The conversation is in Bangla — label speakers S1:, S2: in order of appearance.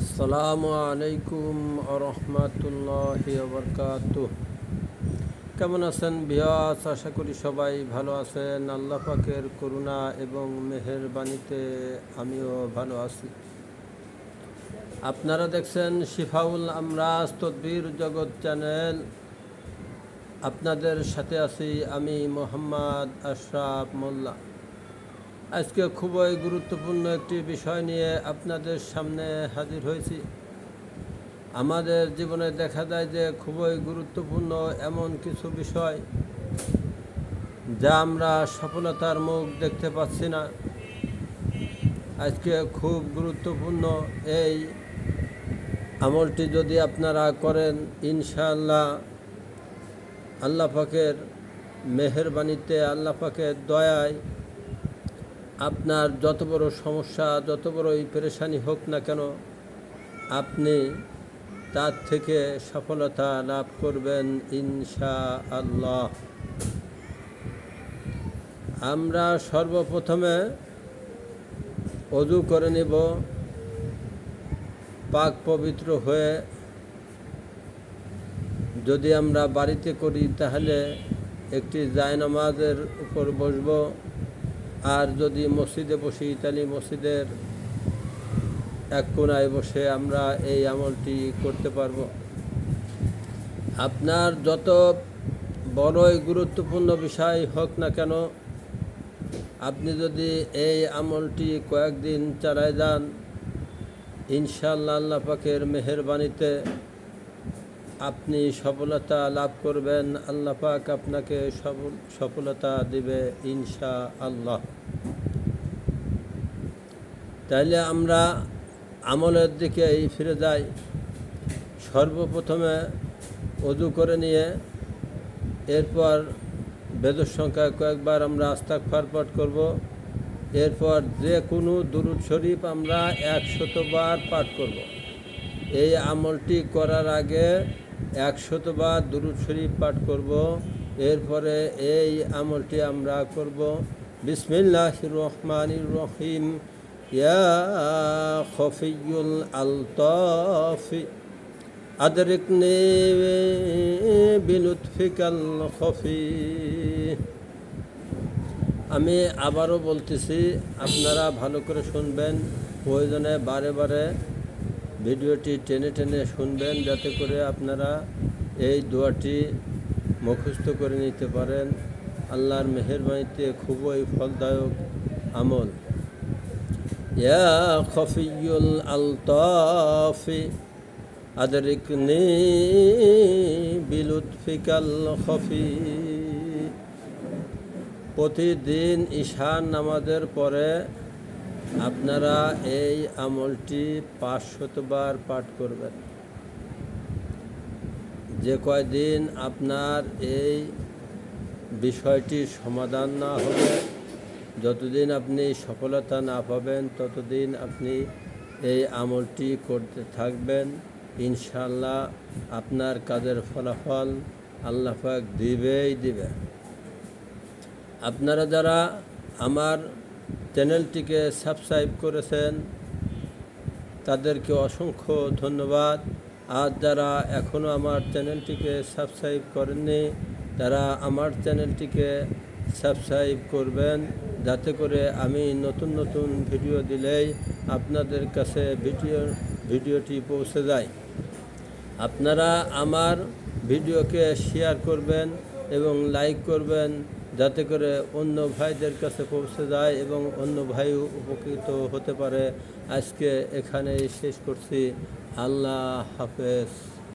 S1: আসসালামু আলাইকুম রহমতুল্লাহ বরকাত কেমন আছেন বিয়াস আশা করি সবাই ভালো আছেন। আল্লাহ পাকের করুণা এবং মেহেরবানিতে আমিও ভালো আছি। আপনারা দেখছেন শিফাউল আমরাজ তদ্বির জগৎ চ্যানেল। আপনাদের সাথে আছি আমি মোহাম্মদ আশরাফ মোল্লা। আজকে খুবই গুরুত্বপূর্ণ একটি বিষয় নিয়ে আপনাদের সামনে হাজির হয়েছি। আমাদের জীবনে দেখা যায় যে খুবই গুরুত্বপূর্ণ এমন কিছু বিষয় যা আমরা সফলতার মুখ দেখতে পাচ্ছি না। আজকে খুব গুরুত্বপূর্ণ এই আমলটি যদি আপনারা করেন, ইনশাআল্লাহ আল্লাহ পাকের মেহেরবানিতে, আল্লাহ পাকের দয়ায় আপনার যত বড় সমস্যা, যত বড়ই পেরেশানি হোক না কেন, আপনি তার থেকে সফলতা লাভ করবেন ইনশা আল্লাহ আমরা সর্বপ্রথমে অজু করে নেব, পাক পবিত্র হয়ে। যদি আমরা বাড়িতে করি, তাহলে একটি জায়নামাজের উপর বসবো। আর যদি মসজিদে বসি, তাহলে মসজিদের এক কোনায় বসে আমরা এই আমলটি করতে পারব। আপনার যত বড়ই গুরুত্বপূর্ণ বিষয় হোক না কেন, আপনি যদি এই আমলটি কয়েকদিন চালায় যান ইনশাল্লাহ আল্লাহ পাকের মেহরবানিতে আপনি সফলতা লাভ করবেন, আল্লাহ পাক আপনাকে সফল, সফলতা দিবে ইনশা আল্লাহ তাইলে আমরা আমলের দিকে এই ফিরে যাই। সর্বপ্রথমে অজু করে নিয়ে এরপর বেদর সংখ্যা কয়েকবার আমরা আস্তাক ফারপাট করব। এরপর যে কোনো দুরুদ শরীফ আমরা একশতবার পাঠ করব। এই আমলটি করার আগে একশতবার দুরুদ শরীফ পাঠ করব। এরপরে এই আমলটি আমরা করব। বিসমিল্লাহ রহমান রহিম। ইয়া খফিউল আলতাফি। আদরিকনি বিলুৎফিকাল খফি। আমি আবারও বলতেছি, আপনারা ভালো করে শুনবেন। প্রয়োজনে বারে বারে ভিডিওটি টেনে টেনে শুনবেন যাতে করে আপনারা এই দোয়াটি মুখস্থ করে নিতে পারেন। আল্লাহর মেহরবানিতে খুবই ফলদায়ক আমল। ইয়া খফিউল আলতাফি আদরিকনি বিলুৎফিকাল খফি। প্রতিদিন ঈশান নামাজের পরে আপনারা এই আমলটি পাঁচশতবার পাঠ করবেন। যে কয়দিন আপনার এই বিষয়টির সমাধান না হবে, যতদিন আপনি সফলতা না পাবেন, ততদিন আপনি এই আমলটি করতে থাকবেন। ইনশাল্লাহ আপনার কাজের ফলাফল আল্লাহ পাক দিবেই দিবে আপনারা যারা আমার চ্যানেলটিকে সাবস্ক্রাইব করেছেন। তাদেরকে অসংখ্য ধন্যবাদ। আর যারা এখনও আমার চ্যানেলটিকে সাবস্ক্রাইব করেননি, তারা আমার চ্যানেলটিকে সাবস্ক্রাইব করবেন। যাতে করে আমি নতুন নতুন ভিডিও দিলেই আপনাদের কাছে ভিডিও, ভিডিওটি পৌঁছে যায়। আপনারা আমার ভিডিওকে শেয়ার করবেন এবং লাইক করবেন। যাতে করে অন্য ভাইদের কাছে পৌঁছে যায় এবং অন্য ভাইও উপকৃত হতে পারে। আজকে এখানে শেষ করছি। আল্লাহ হাফেজ।